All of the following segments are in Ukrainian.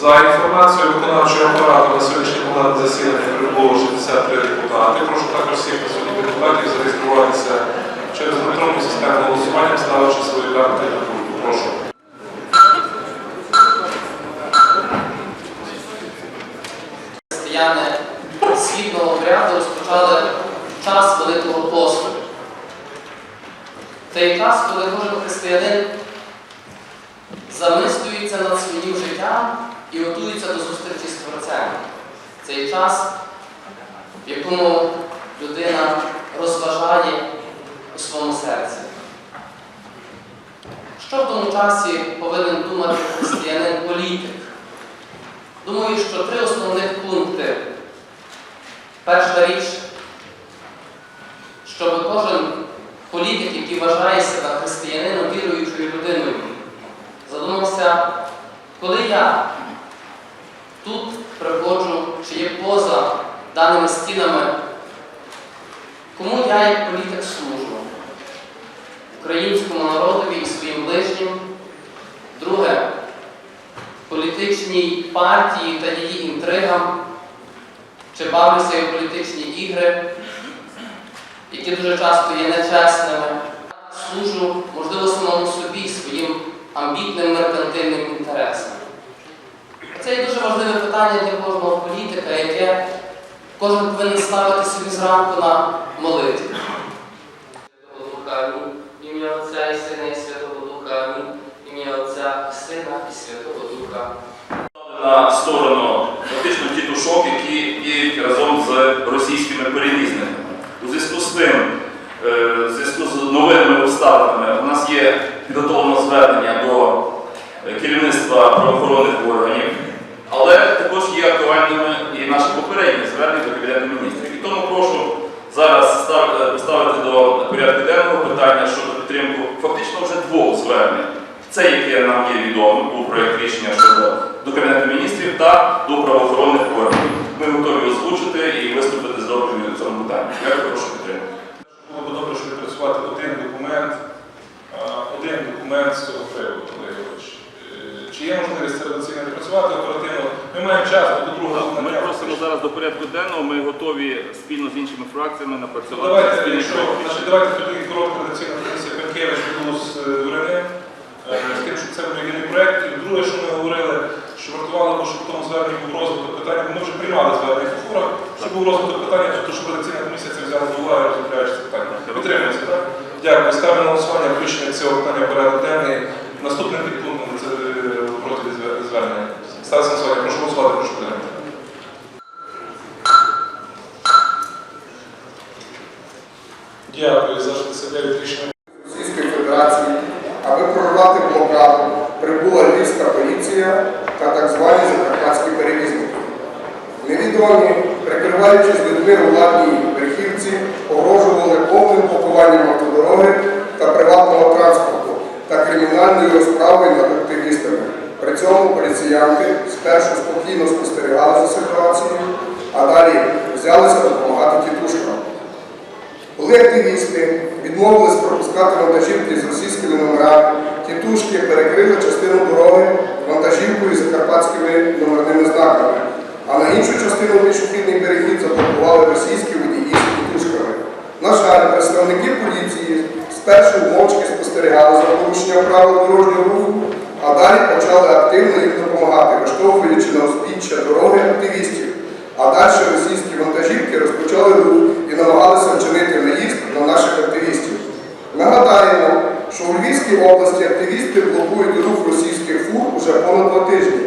За інформацією виконавчого апарату на сьогоднішнє пленарне засідання прибуло 63 депутати. Прошу також всіх присутніх депутатів зареєструватися через електронну систему голосування, ставивши свої карти на. Прошу. християни східного обряду розпочали час Великого посту. Цей час, коли кожен християнин замислюється над своїм життям і готується до зустрічі з Творцем. Цей час, в якому людина розважає у своєму серці. Що в тому часі повинен думати християнин політик? Думаю, що три основних пункти. Перша річ, щоб кожен політик, який вважає себе християнином, віруючою людиною, задумався, коли я тут приходжу, чи є поза даними стінами, кому я як політик служу? Українському народові і своїм ближнім. Друге, політичній партії та її інтригам, чи бавлюся в політичні ігри, які дуже часто є нечесними. Служу, можливо, самому собі, своїм амбітним меркантильним інтересам. Це є дуже важливе питання для кожного політика, яке кожен повинен ставити собі зранку на молитві. Святого Духа. Ім'я Отця і Сина і Святого Духа. Ім'я Отця і Сина і Святого Духа. на сторону фактично тітушок, які діють разом з російськими перевізниками. У зв'язку з тим, е, в зв'язку з новими обставинами, у нас є підготовлено звернення до е, керівництва правоохоронних органів, також є актуальними і наші попередні звернення до Кабінету міністрів. І тому прошу зараз е, поставити до порядку денного питання щодо підтримку фактично вже двох звернень. Це, яке нам є відомо, був проєкт рішення щодо до Кабінету міністрів та до правоохоронних органів. Ми готові озвучити і виступити з доповіддю в цьому питанні. Я прошу підтримати. Було б добре, щоб відпрацювати один документ, а, один документ з цього приводу, Олег Ігорович. Е, Чи є можливість це редакційно відпрацювати оперативно? Ми маємо час до другого Ми дня. просимо зараз до порядку денного. Ми готові спільно з іншими фракціями напрацювати Давайте, спільний якщо, проєкт. значить, давайте тоді коротка редакційна комісія Пенкевич було з е, е, з тим, щоб це був єдиний проєкт. І друге, що ми говорили, що вартувало, бо щоб в тому зверненні був розвиток питання, ми вже приймали звернення в фурах, щоб був розвиток питання, тобто, щоб редакційна комісія це взяла до уваги, розробляючи це питання. Підтримується, так? Дякую. Ставлю на голосування включення цього питання в порядок денний. Наступним підпунктом це е, проти звер- звернення. Ставиться на голосування. Прошу голосувати, прошу підтримати. Дякую за 69 рішення. Російської Федерації, аби прорвати блокаду, прибула львівська поліція та так звані закарпатські перевізники. Невідомі, прикриваючись людьми у ладній верхівці, погрожували повним блокуванням автодороги та приватного транспорту та кримінальною розправою над активістами. При цьому поліціянти спершу спокійно спостерігали за ситуацією, а далі взялися допомагати тітушкам. Коли активісти відмовились пропускати вантажівки з російськими номерами, тітушки перекрили частину дороги вантажівкою з закарпатськими номерними знаками, а на іншу частину пішохідний перехід заблокували російські водії з тітушками. На жаль, представники поліції спершу мовчки спостерігали за порушенням правил дорожнього руху, а далі почали активно їм допомагати, виштовхуючи на узбіччя дороги активістів. А далі російські вантажівки розпочали рух і намагалися вчинити наїзд на наших активістів. Нагадаємо, що у Львівській області активісти блокують рух російських фур уже понад два тижні.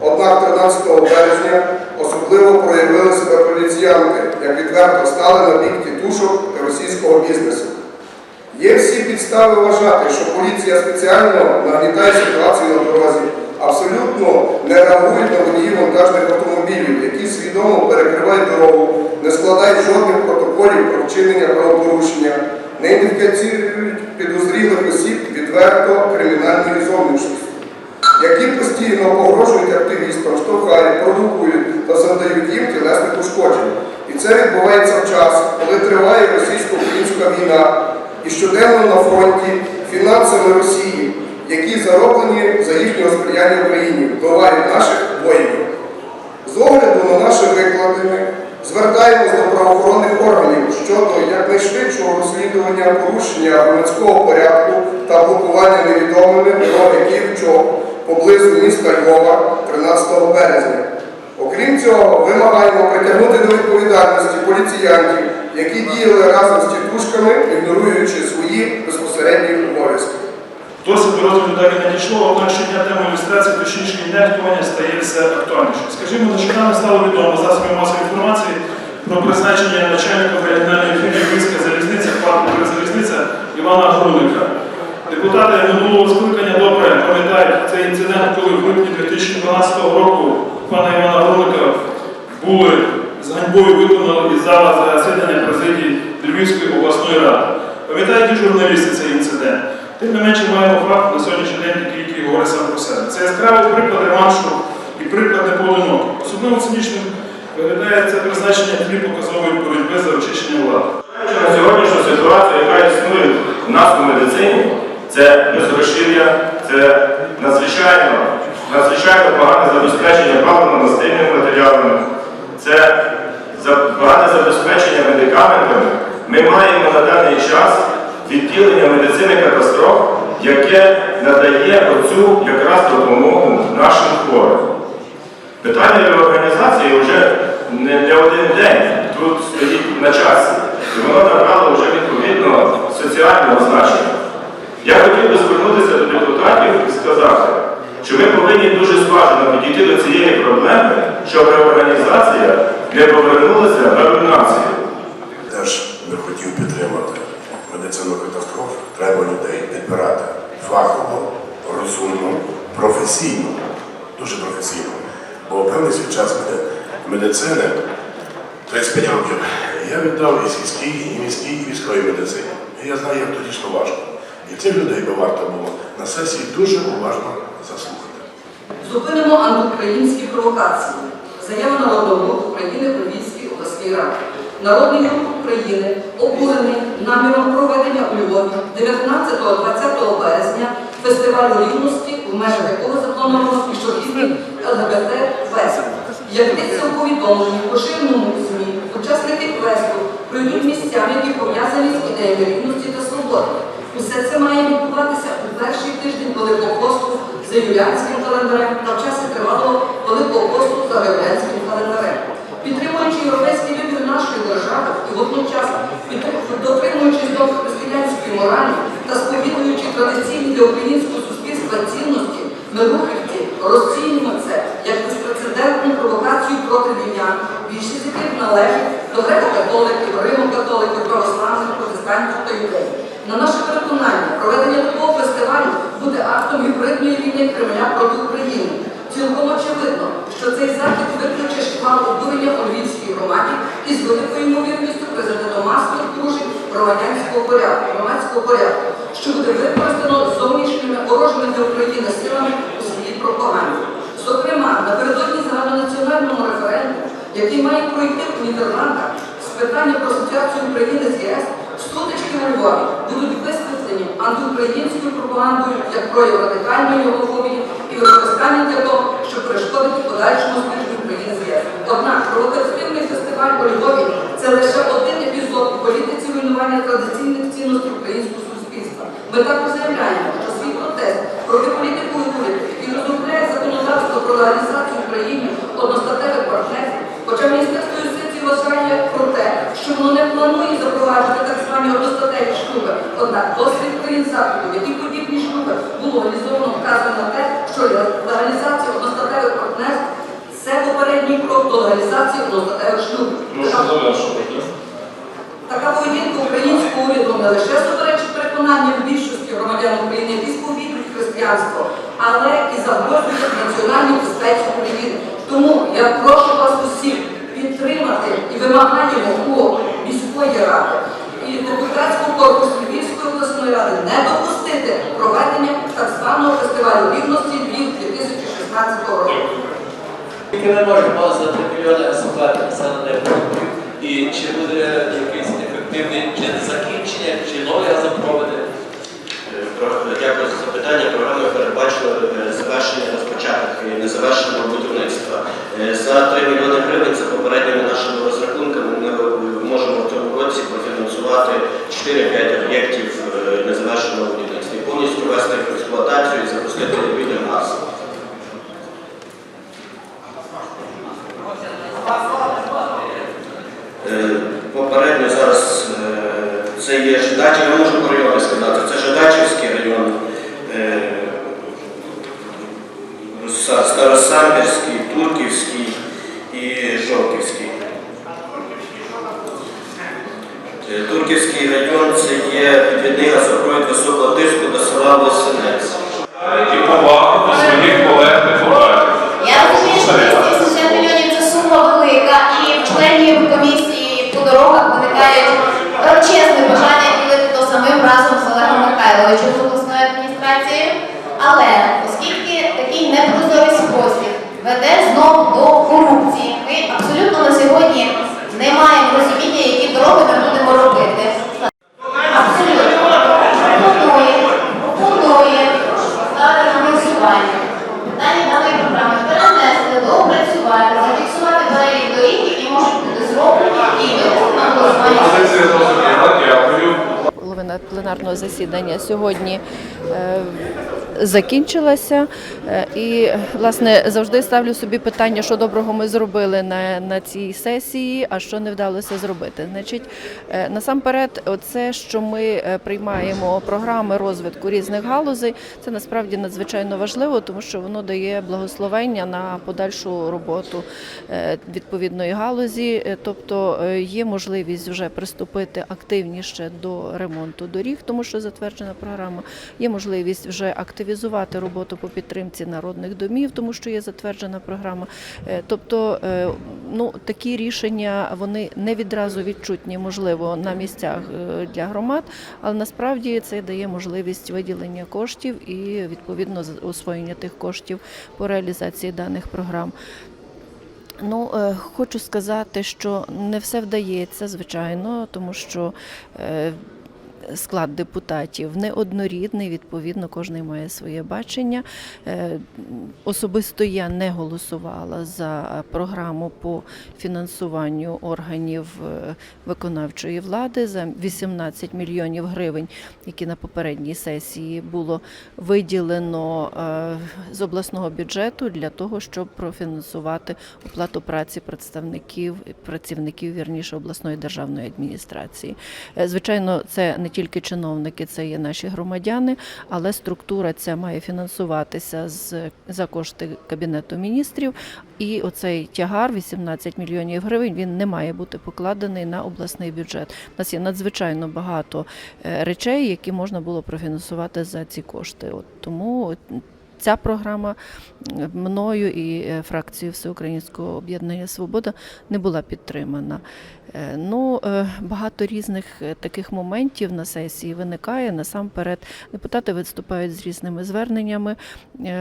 Однак 13 березня особливо проявили себе поліціянти, як відверто стали на бік тітушок російського бізнесу. Є всі підстави вважати, що поліція спеціально нагнітає ситуацію на дорозі, абсолютно не реагують на водіїв вантажних автомобілів, які свідомо перекривають дорогу, не складають жодних протоколів про вчинення правопорушення, не ідентифікують підозрілих осіб відверто кримінальної зовнішності, які постійно погрожують активістам, штовхають, провокують та завдають їм тілесних ушкоджень. І це відбувається в час, коли триває російсько-українська війна, і щоденно на фронті фінансами Росії які зароблені за їхнього сприяння Україні, вбивають наших воїнів. З огляду на наші викладини звертаємось до правоохоронних органів щодо якнайшвидшого розслідування порушення громадського порядку та блокування невідомими Київ-Чоп поблизу міста Львова 13 березня. Окрім цього, вимагаємо притягнути до відповідальності поліціянтів, які діяли разом з тітушками, ігноруючи свої безпосередні обов'язки. Досить до розгляду далі не дійшло, однак щодня тема ілюстрації, точніше і нехтування стає все актуальніше. Скажімо, нещодавно стало відомо засобів масової інформації про призначення начальника регіональної філії Львівська залізниця, ПАТ «Укрзалізниця» Івана Груника. Депутати минулого скликання добре пам'ятають цей інцидент, коли в липні 2012 року пана Івана Груника були з ганьбою виконали із зала засідання президії Львівської обласної ради. Пам'ятають журналісти цей інцидент. Тим не менше маємо факт на сьогоднішній день, який говорить сам про себе. Це яскравий приклад реваншу і приклад непоодинокий. Особливо цинічним виглядає це призначення тлі показової боротьби за очищення влади. На сьогоднішню ситуацію, яка існує у нас у медицині, це безгрошів'я, це надзвичайно, надзвичайно погане забезпечення паливно-мастильними матеріалами, це погане забезпечення медикаментами. Ми маємо на даний час відділення медицини катастроф, яке надає оцю якраз допомогу нашим хворим. Питання реорганізації вже не, один день тут стоїть на часі. І воно набрало вже відповідно соціального значення. Я хотів би звернутися до депутатів і сказати, що ми повинні дуже зважено підійти до цієї проблеми, щоб реорганізація не повернулася на руйнацію. Теж би хотів підтримати медицину катастроф. Треба людей підбирати фахово, розумно, професійно, дуже професійно. Бо певний свій час меди- медицини 35 років я віддав і сільській, і міській, і військовій медицині. І я знаю, як то дійсно важко. І цих людей би варто було на сесії дуже уважно заслухати. Зупинимо антиукраїнські провокації. Заява Народного руху України у Львівській обласній раді. Народний рух України обурений наміром проведення у Львові 19-20 березня фестивалю рівності, в межах якого заплановано пішохідний ЛГБТ Фест. Як йдеться у повідомленні поширеному ЗМІ, учасники квесту пройдуть місцями, які пов'язані з ідеями рівності та свободи. Усе це має відбуватися у перший тиждень Великого посту за юліанським календарем та в часі тривалого Великого посту за григоріанським календарем. Підтримуючи європейський вибір нашої держави і водночас дотримуючись до християнської моралі та сповідуючи традиційні для українського суспільства цінності, ми рухівці розцінюємо це як безпрецедентну провокацію проти війнян, більшість яких належить до греко-католиків, римо-католиків, православних, протестантів та юдеїв. На наше переконання, проведення такого фестивалю буде актом гібридної війни Кремля проти України. Цілком очевидно, що цей захід викличе шквал обурення у Львівській громаді і з великою ймовірністю призведе до масових порушень громадянського порядку, громадського порядку, що буде використано зовнішніми ворожими для України силами у своїй пропаганді. Зокрема, напередодні загальнонаціональному референдуму, який має пройти у Нідерландах з питання про асоціацію України з ЄС, сутички у Львові будуть висвітлені антиукраїнською пропагандою як прояв радикальної гомофобії і використання для того, щоб перешкодити подальшому зближенню України з ЄС. Однак провокативний фестиваль у Львові це лише один епізод у політиці руйнування традиційних цінностей українського суспільства. Ми також заявляємо, що свій протест проти політику уряду, який розробляє законодавство про легалізацію в Україні одностатевих партнерів, хоча Міністерство юстиції вважає про те, що воно не планує запроваджувати так звані одностатеві шлюби. Однак досвід країн заходу, які подібні шлюби було реалізовано, вказує на те, що легалізація одностатевих партнерств це попередній крок до легалізації одностатевих шлюбів. Така поведінка українського уряду не лише суперечить переконанням більшості громадян України, які сповідують християнство, але і загрожує національній безпеці України. Тому я прошу вас усіх підтримати і вимагаємо у міської ради і депутатського корпусу Львівської обласної ради не допустити проведення так званого фестивалю рівності Львів 2016 року. Тільки ми можемо за 3 мільйони екземплярів населених пунктів, і чи буде якийсь ефективний чи закінчення, чи проведе. Про- Дякую за запитання. Програма передбачено е, завершення розпочаток і незавершеного будівництва. Е, За 3 мільйони гривень за попередніми нашими розрахунками ми е, можемо в цьому році профінансувати 4-5 об'єктів е, незавершеного будівництва і повністю ввести їх в експлуатацію і запустити відповідний газ. Е, Попередньо зараз е, це є Жидачів, я можу по райони сказати, це Жидачівський район, е, Са- Старосамбірський, Турківський і Жовківський. Е, Турківський район це є відвідний газопровід високого тиску до села Лосинець. І повагу до своїх колег депутатів. Я розумію, що 280 мільйонів це сума велика, і в членів комісії по дорогах виникають величезне бажання ділити то самим разом з Олегом Михайловичем з обласної адміністрації. Але оскільки такий непрозорий спосіб веде знову до корупції, ми абсолютно на сьогодні не маємо розуміння, які дороги ми будемо робити. Абсолютно. Пропонує, пропонує ставити на голосування. Питання даної програми перенести, доопрацювати, зафіксувати перелік доріг, які можуть бути зроблені, і вивести на голосування. Позиція зрозуміла, дякую. половина пленарного засідання сьогодні закінчилося. Е, І, власне, завжди ставлю собі питання, що доброго ми зробили на, на цій сесії, а що не вдалося зробити. Значить, е, насамперед, оце, що ми е, приймаємо програми розвитку різних галузей, це насправді надзвичайно важливо, тому що воно дає благословення на подальшу роботу е, відповідної галузі, Е, тобто е, є можливість вже приступити активніше до ремонту доріг, тому що затверджена програма. Є можливість вже активізувати роботу по підтримці народних домів, тому що є затверджена програма. Е, Тобто, е, ну такі рішення вони не відразу відчутні, можливо, на місцях е, для громад, але насправді це дає можливість виділення коштів і відповідно освоєння тих коштів по реалізації даних програм. Ну, хочу сказати, що не все вдається, звичайно, тому що склад депутатів неоднорідний, відповідно, кожен має своє бачення. Е, Особисто я не голосувала за програму по фінансуванню органів е, виконавчої влади за 18 мільйонів гривень, які на попередній сесії було виділено е, з обласного бюджету для того, щоб профінансувати оплату праці представників працівників вірніше обласної державної адміністрації. Звичайно, це не тільки чиновники, це є наші громадяни, але структура ця має фінансуватися з за кошти кабінету міністрів. І оцей тягар 18 мільйонів гривень він не має бути покладений на обласний бюджет. У нас є надзвичайно багато е, речей, які можна було профінансувати за ці кошти. От тому ця програма мною і е, фракцією Всеукраїнського об'єднання Свобода не була підтримана. Е, Ну, е, багато різних таких моментів на сесії виникає. Насамперед, депутати виступають з різними зверненнями.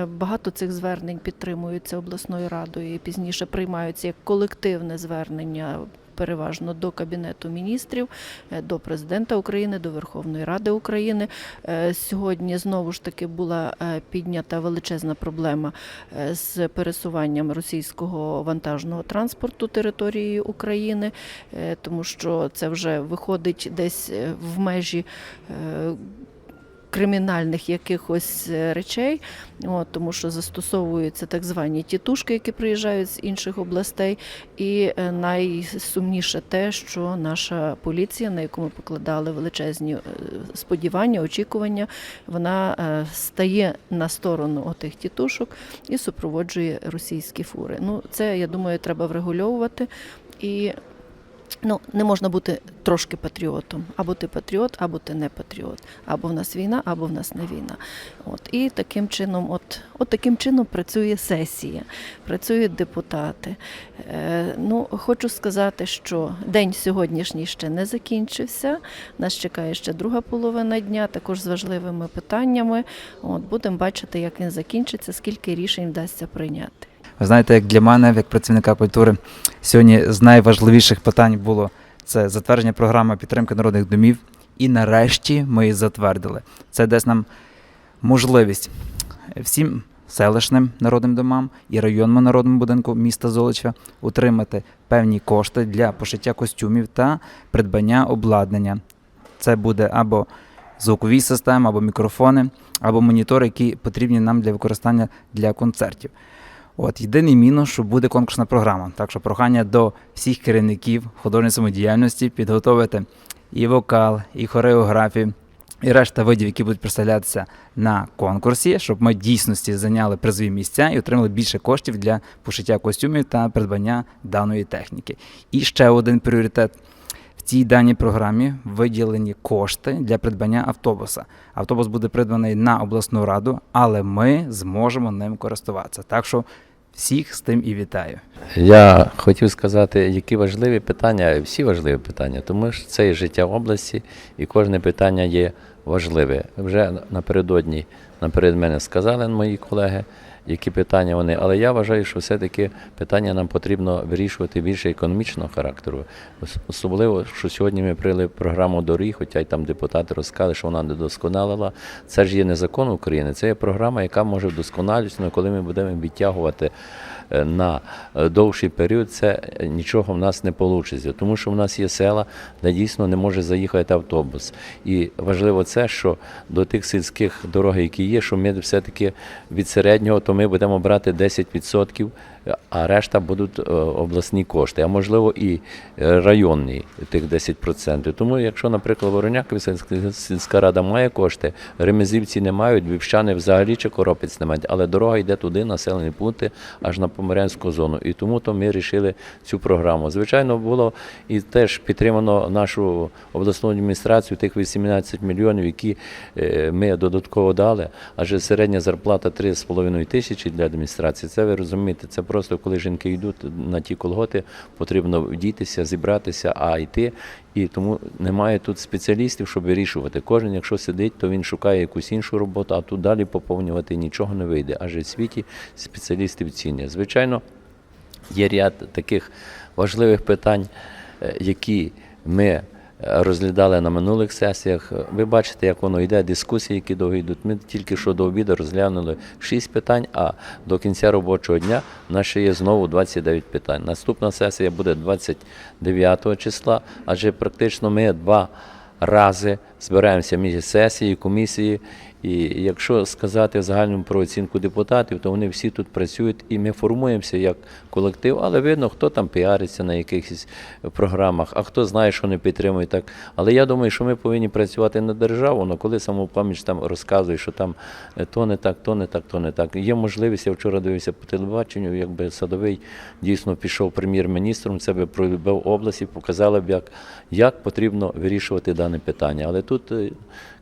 Багато цих звернень підтримуються обласною радою і пізніше приймаються як колективне звернення. Переважно до Кабінету міністрів, е, до президента України, до Верховної Ради України. Е, Сьогодні знову ж таки була е, піднята величезна проблема з пересуванням російського вантажного транспорту територією України, тому що це вже виходить десь в межі. Кримінальних якихось е, речей, от, тому що застосовуються так звані тітушки, які приїжджають з інших областей. І е, найсумніше те, що наша поліція, на яку ми покладали величезні е, сподівання, очікування, вона стає на сторону отих тітушок і супроводжує російські фури. Ну, це я думаю, треба врегульовувати і. Ну, не можна бути трошки патріотом. Або ти патріот, або ти не патріот. Або в нас війна, або в нас не війна. От і таким чином, от, от таким чином працює сесія, працюють депутати. Е, ну, хочу сказати, що день сьогоднішній ще не закінчився. Нас чекає ще друга половина дня, також з важливими питаннями. От будемо бачити, як він закінчиться, скільки рішень вдасться прийняти. Ви знаєте, як для мене, як працівника культури, сьогодні з найважливіших питань було це затвердження програми підтримки народних домів. І нарешті ми її затвердили. Це дасть нам можливість всім селищним народним домам і районному народному будинку міста Золочева отримати певні кошти для пошиття костюмів та придбання обладнання. Це буде або звукові системи, або мікрофони, або монітори, які потрібні нам для використання для концертів. От єдиний мінус, що буде конкурсна програма. Так що прохання до всіх керівників художньої самодіяльності підготовити і вокал, і хореографію, і решта видів, які будуть представлятися на конкурсі, щоб ми дійсності зайняли призові місця і отримали більше коштів для пошиття костюмів та придбання даної техніки. І ще один пріоритет. В цій даній програмі виділені кошти для придбання автобуса. Автобус буде придбаний на обласну раду, але ми зможемо ним користуватися. Так що всіх з тим і вітаю. Я хотів сказати, які важливі питання, всі важливі питання, тому що це є життя області, і кожне питання є важливе. Вже напередодні наперед мене сказали мої колеги, які питання вони. Але я вважаю, що все-таки питання нам потрібно вирішувати більше економічного характеру. Особливо, що сьогодні ми прийняли програму доріг, хоча й там депутати розказали, що вона не досконалила. Це ж є не закон України, це є програма, яка може вдосконалюватися, коли ми будемо відтягувати на е, довший період, це е, нічого в нас не вийде. Тому що в нас є села, де дійсно не може заїхати автобус. І важливо це, що до тих сільських дорог, які є, що ми все-таки від середнього, то ми будемо брати 10%, а решта будуть е, обласні кошти, а можливо і е, районні тих 10%. Тому, якщо, наприклад, Воронякові сільська- рада має кошти, ремезівці не мають, вівчани взагалі чи коропець не мають, але дорога йде туди, населені пункти, аж на Поморянську зону. І тому то ми вирішили цю програму. Звичайно, було і теж підтримано нашу обласну адміністрацію тих 18 мільйонів, які е, ми додатково дали. Адже середня зарплата 3,5 тисячі для адміністрації. Це ви розумієте, це просто коли жінки йдуть на ті колготи, потрібно вдітися, зібратися, а йти. І тому немає тут спеціалістів, щоб вирішувати. Кожен, якщо сидить, то він шукає якусь іншу роботу, а тут далі поповнювати нічого не вийде. Адже в світі спеціалістів ціння. Звичайно, є ряд таких важливих питань, е, які ми розглядали на минулих сесіях. Ви бачите, як воно йде, дискусії, які довго йдуть. Ми тільки що до обіду розглянули 6 питань, а до кінця робочого дня в нас ще є знову 29 питань. Наступна сесія буде 29 числа, адже практично ми два рази збираємося між сесії, комісії. І якщо сказати загальному про оцінку депутатів, то вони всі тут працюють і ми формуємося як колектив, але видно, хто там піариться на якихось програмах, а хто знає, що не підтримує так. Але я думаю, що ми повинні працювати на державу, але коли самопоміч там розказує, що там е, то не так, то не так, то не так. Є можливість, я вчора дивився по телебаченню, якби садовий дійсно пішов прем'єр-міністром, це би пролюбив область і показали б, як, як потрібно вирішувати дане питання. Але тут. е,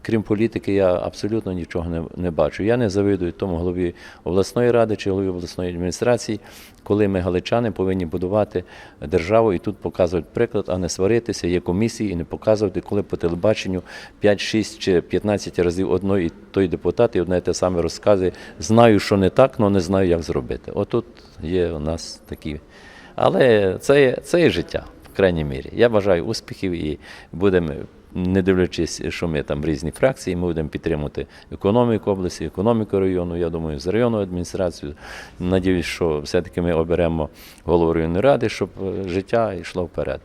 Крім політики, я абсолютно нічого не, не бачу. Я не завидую тому голові обласної ради чи голові обласної адміністрації, коли ми, галичани, повинні будувати державу і тут показувати приклад, а не сваритися, є комісії і не показувати, коли по телебаченню 5, 6 чи 15 разів одної і той депутат і одне те саме розказує. Знаю, що не так, але не знаю, як зробити. Отут є у нас такі. Але це, є- це є життя, в крайній мірі. Я бажаю успіхів і будемо не дивлячись, що ми там різні фракції, ми будемо підтримувати економіку області, економіку району. Я думаю, з районну адміністрацію. Надіюсь, що все-таки ми оберемо голову районної ради, щоб е, життя йшло вперед.